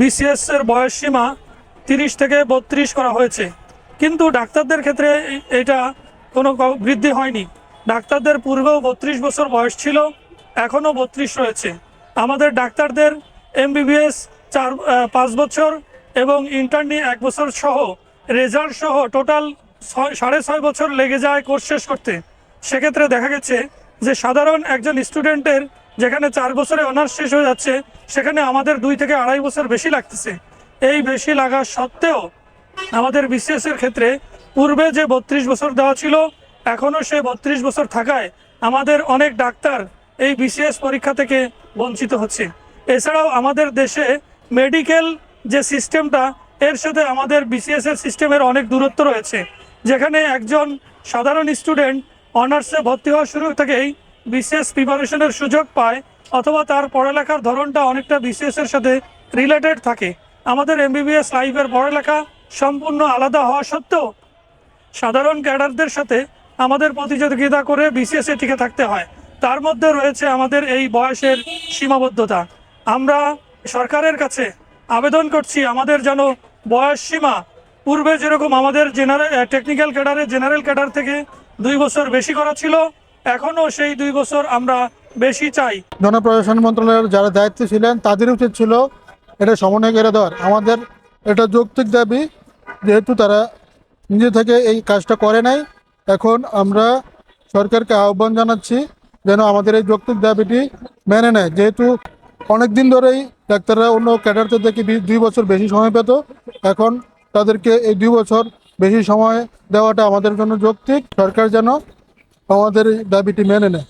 BCS এর বয়স সীমা তিরিশ থেকে বত্রিশ করা হয়েছে। কিন্তু ডাক্তারদের ক্ষেত্রে এটা কোনো বৃদ্ধি হয়নি। ডাক্তারদের পূর্বেও বত্রিশ বছর বয়স ছিল, এখনও বত্রিশ রয়েছে। আমাদের ডাক্তারদের এমবিবিএস চার পাঁচ বছর এবং ইন্টারনি এক বছর সহ রেজাল্ট সহ টোটাল সাড়ে ছয় বছর লেগে যায় কোর্স শেষ করতে। সেক্ষেত্রে দেখা গেছে যে সাধারণ একজন স্টুডেন্টের যেখানে চার বছরে অনার্স শেষ হয়ে যাচ্ছে, সেখানে আমাদের দুই থেকে আড়াই বছর বেশি লাগতেছে। এই বেশি লাগা সত্ত্বেও আমাদের বিসিএস এর ক্ষেত্রে পূর্বে যে বত্রিশ বছর দেওয়া ছিল এখনও সে বত্রিশ বছর থাকায় আমাদের অনেক ডাক্তার এই বিসিএস পরীক্ষা থেকে বঞ্চিত হচ্ছে। এছাড়াও আমাদের দেশে মেডিকেল যে সিস্টেমটা, এর সাথে আমাদের বিসিএস এর সিস্টেমের অনেক দূরত্ব রয়েছে। যেখানে একজন সাধারণ স্টুডেন্ট অনার্সে ভর্তি হওয়া শুরু থেকেই বিসিএস প্রিপারেশনের সুযোগ পায়, অথবা তার পড়ালেখার ধরনটা অনেকটা বিশেষের সাথে রিলেটেড থাকে। আমাদের এমবিবিএস লাইফের পড়ালেখা সম্পূর্ণ আলাদা হওয়া সত্ত্বেও সাধারণ ক্যাডারদের সাথে আমাদের প্রতিযোগিতা করে বিসিএস টিকে থাকতে হয়। তার মধ্যে রয়েছে আমাদের এই বয়সের সীমাবদ্ধতা। আমরা সরকারের কাছে আবেদন করছি, আমাদের যেন বয়স সীমা পূর্বে যেরকম আমাদের জেনারেল টেকনিক্যাল ক্যাডারে জেনারেল ক্যাডার থেকে দুই বছর বেশি করা ছিল এখনও সেই দুই বছর আমরা বেশি চাই। জনপ্রশাসন মন্ত্রণালয়ের যারা দায়িত্ব ছিলেন, তাদের উচিত ছিল এটা সমন্বয় করে দেওয়ার। আমাদের এটা যৌক্তিক দাবি, যেহেতু তারা নিজে থেকে এই কাজটা করে নাই। এখন আমরা সরকারকে আহ্বান জানাচ্ছি যেন আমাদের এই যৌক্তিক দাবিটি মেনে নেয়। যেহেতু অনেক দিন ধরেই ডাক্তাররা অন্য ক্যাডারদের থেকে দুই বছর বেশি সময় পেত, এখন তাদেরকে এই দুই বছর বেশি সময় দেওয়াটা আমাদের জন্য যৌক্তিক। সরকার যেন আমাদের এই দাবিটি মেনে নেয়